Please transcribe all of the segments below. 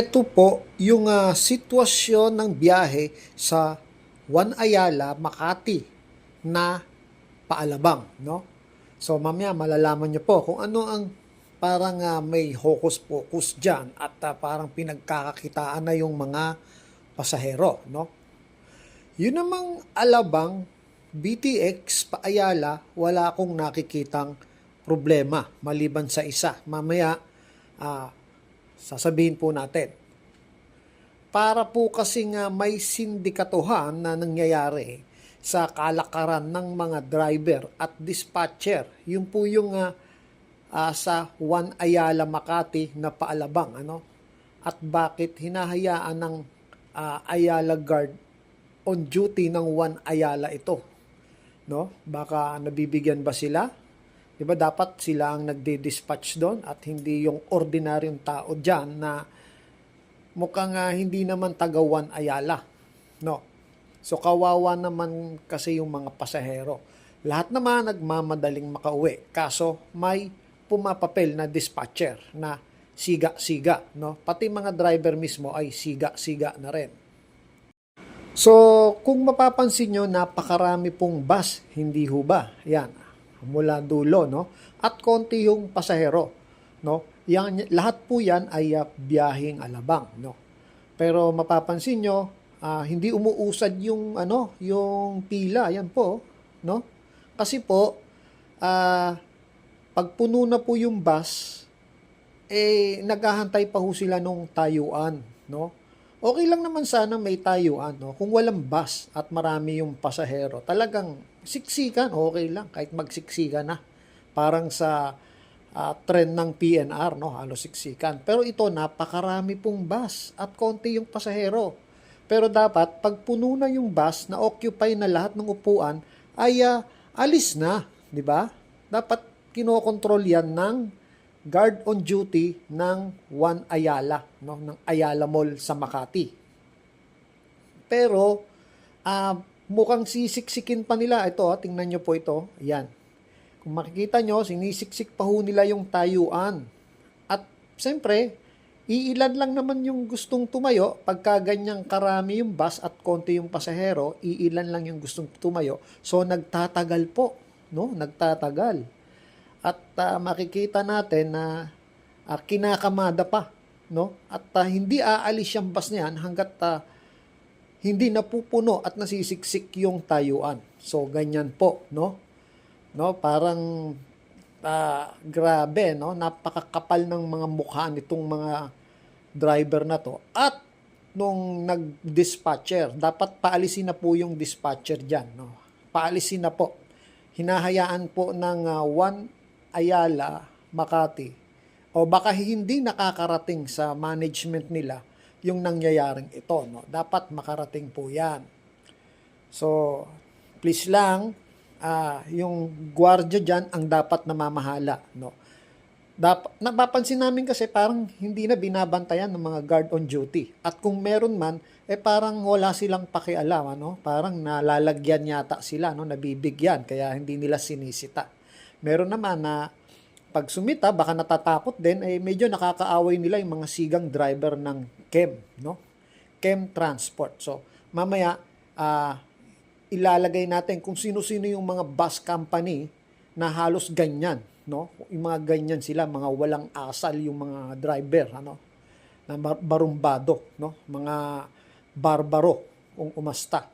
Ito po yung ah, sitwasyon ng biyahe sa Juan Ayala, Makati na paalabang, no? So mamaya malalaman niyo po kung ano ang parang ah, may hocus-pocus diyan at ah, parang pinagkakakitaan na yung mga pasahero, no? Yun namang alabang BTX pa Ayala, wala akong nakikitang problema maliban sa isa. Mamaya ah, sasabihin po natin. Para po kasi nga may sindikatuhan na nangyayari sa kalakaran ng mga driver at dispatcher. Yun po yung ah, ah, sa Juan Ayala Makati na paalabang. Ano? At bakit hinahayaan ng ah, Ayala Guard on duty ng Juan Ayala ito? No? Baka nabibigyan ba sila? 'Di ba dapat sila ang nagde-dispatch doon at hindi yung ordinaryong tao diyan na mukhang ah, hindi naman tagawan Ayala. No. So kawawa naman kasi yung mga pasahero. Lahat naman nagmamadaling makauwi. Kaso may pumapapel na dispatcher na siga-siga, no? Pati mga driver mismo ay siga-siga na rin. So, kung mapapansin nyo, napakarami pong bus, hindi ho ba? Yan, mula dulo, no? At konti yung pasahero, no? Yan, lahat po yan ay uh, biyaheng alabang, no? Pero mapapansin nyo, ah, hindi umuusad yung, ano, yung pila, yan po, no? Kasi po, ah, pag na po yung bus, eh, naghahantay pa ho sila nung tayuan, no? Okay lang naman sana may tayuan, no? Kung walang bus at marami yung pasahero, talagang siksikan, okay lang, kahit magsiksikan na. Parang sa ah, trend ng PNR, no? Halos siksikan. Pero ito, napakarami pong bus at konti yung pasahero. Pero dapat, pag puno na yung bus, na occupy na lahat ng upuan, ay ah, alis na, di ba? Dapat kinokontrol yan ng guard on duty ng Juan Ayala, no, ng Ayala Mall sa Makati. Pero ah, mukhang sisiksikin pa nila ito, ah, tingnan niyo po ito. Ayan. Kung makikita nyo, sinisiksik pa ho nila yung tayuan. At siyempre, iilan lang naman yung gustong tumayo. Pagka ganyang karami yung bus at konti yung pasahero, iilan lang yung gustong tumayo. So, nagtatagal po. No? Nagtatagal. At ah, makikita natin na ah, kinakamada pa. No? At ah, hindi aalis yung bus niyan hanggat ah, hindi napupuno at nasisiksik yung tayuan. So, ganyan po, no? No, parang ah, grabe, no? Napakakapal ng mga mukha nitong mga driver na to. At nung nag-dispatcher, dapat paalisin na po yung dispatcher diyan, no? Paalisin na po. Hinahayaan po ng ah, One Ayala, Makati. O baka hindi nakakarating sa management nila yung nangyayaring ito, no? Dapat makarating po 'yan. So, please lang, ah, yung gwardiya dyan ang dapat namamahala, no? Dap napapansin namin kasi parang hindi na binabantayan ng mga guard on duty. At kung meron man, eh parang wala silang pakialam, ano? Parang nalalagyan yata sila, no? Nabibigyan, kaya hindi nila sinisita. Meron naman na pag sumita, baka natatakot din, eh medyo nakakaaway nila yung mga sigang driver ng CHEM, no? CHEM Transport. So, mamaya, ah, ilalagay natin kung sino-sino yung mga bus company na halos ganyan, no? Yung mga ganyan sila, mga walang asal yung mga driver, ano? Na bar- barumbado, no? Mga barbaro kung umasta.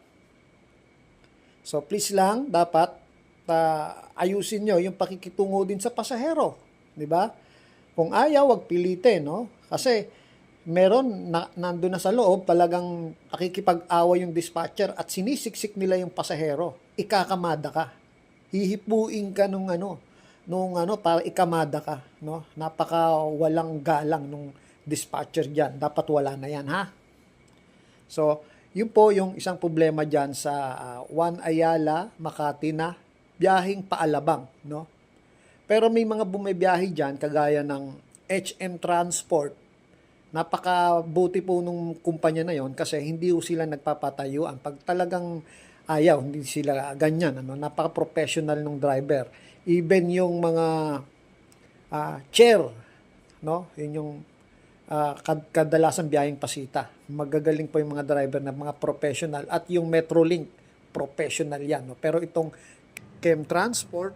So please lang dapat ah, ayusin nyo yung pakikitungo din sa pasahero, di ba? Kung ayaw, wag pilitin, no? Kasi meron na nandun na sa loob talagang nakikipag-away yung dispatcher at sinisiksik nila yung pasahero. Ikakamada ka. Hihipuin ka nung ano, nung ano para ikamada ka, no? Napaka walang galang nung dispatcher diyan. Dapat wala na 'yan, ha? So, yun po yung isang problema diyan sa ah, Juan Ayala, Makati na biyaheng paalabang, no? Pero may mga bumibiyahe diyan kagaya ng HM Transport napakabuti po nung kumpanya na yon kasi hindi po sila nagpapatayuan. Pag talagang ayaw, hindi sila ganyan. Ano? Napaka-professional ng driver. Even yung mga ah, chair, no? Yun yung ah, kad- kadalasan biyaheng pasita. Magagaling po yung mga driver na mga professional at yung Metrolink professional yan. No? Pero itong Chem Transport,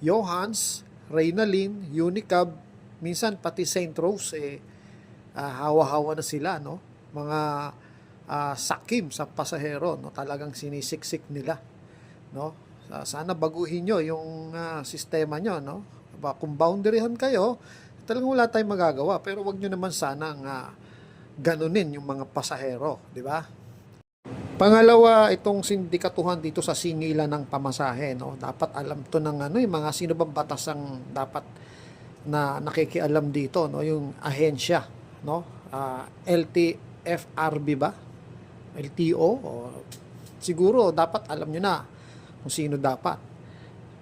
Johans, Reynalin, Unicab, minsan pati St. Rose eh ah, hawa-hawa na sila no. Mga ah, sakim sa pasahero no, talagang sinisiksik nila no. Sa- Sana baguhin nyo yung ah, sistema nyo no. Kung boundaryhan kayo, talagang wala tayong magagawa pero wag nyo naman sanang ah, ganunin yung mga pasahero, di ba? Pangalawa, itong sindikatuhan dito sa singilan ng pamasahe, no? Dapat alam to ng ano, yung mga sino bang batas ang dapat na nakikialam dito, no? Yung ahensya, no? Ah, LTFRB ba? LTO? O, siguro, dapat alam nyo na kung sino dapat.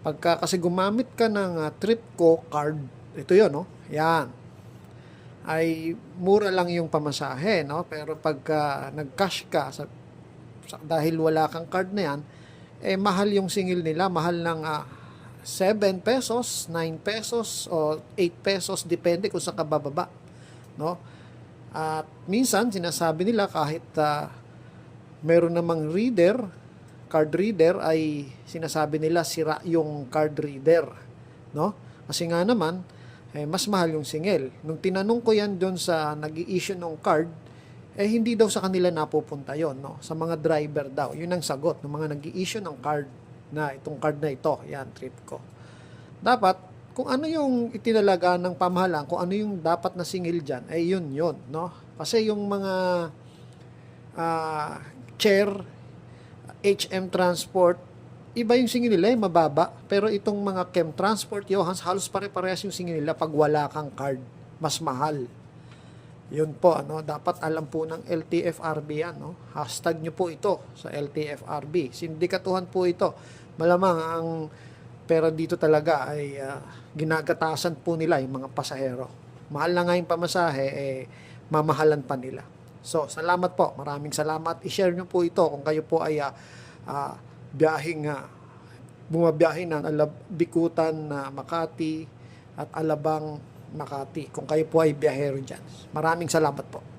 Pagka kasi gumamit ka ng ah, Tripco card, ito yon no? Yan ay mura lang yung pamasahe, no? Pero pagka nag-cash ka sa- dahil wala kang card na yan, eh mahal yung singil nila, mahal ng ah, 7 pesos, 9 pesos o 8 pesos depende kung sa kabababa, no? At minsan sinasabi nila kahit ah, meron namang reader, card reader ay sinasabi nila sira yung card reader, no? Kasi nga naman eh, mas mahal yung singil. Nung tinanong ko yan doon sa nag issue ng card, eh hindi daw sa kanila napupunta yon no? Sa mga driver daw. Yun ang sagot ng mga nag issue ng card na itong card na ito. Yan, trip ko. Dapat, kung ano yung itinalaga ng pamahalaan, kung ano yung dapat na singil dyan, ay yun yun, no? Kasi yung mga ah, chair, HM Transport, iba yung singil nila, yung mababa. Pero itong mga Chem Transport, Johans, halos pare-parehas yung singil nila pag wala kang card. Mas mahal. Yun po, ano, dapat alam po ng LTFRB yan. No? Hashtag nyo po ito sa LTFRB. Sindikatuhan po ito. Malamang ang pera dito talaga ay ah, ginagatasan po nila yung mga pasahero. Mahal na nga yung pamasahe, eh, mamahalan pa nila. So, salamat po. Maraming salamat. I-share nyo po ito kung kayo po ay ah, ah, biyahing ah, bumabiyahe ng Alab Bikutan na Makati at Alabang Makati kung kayo po ay biyahero dyan. Maraming salamat po.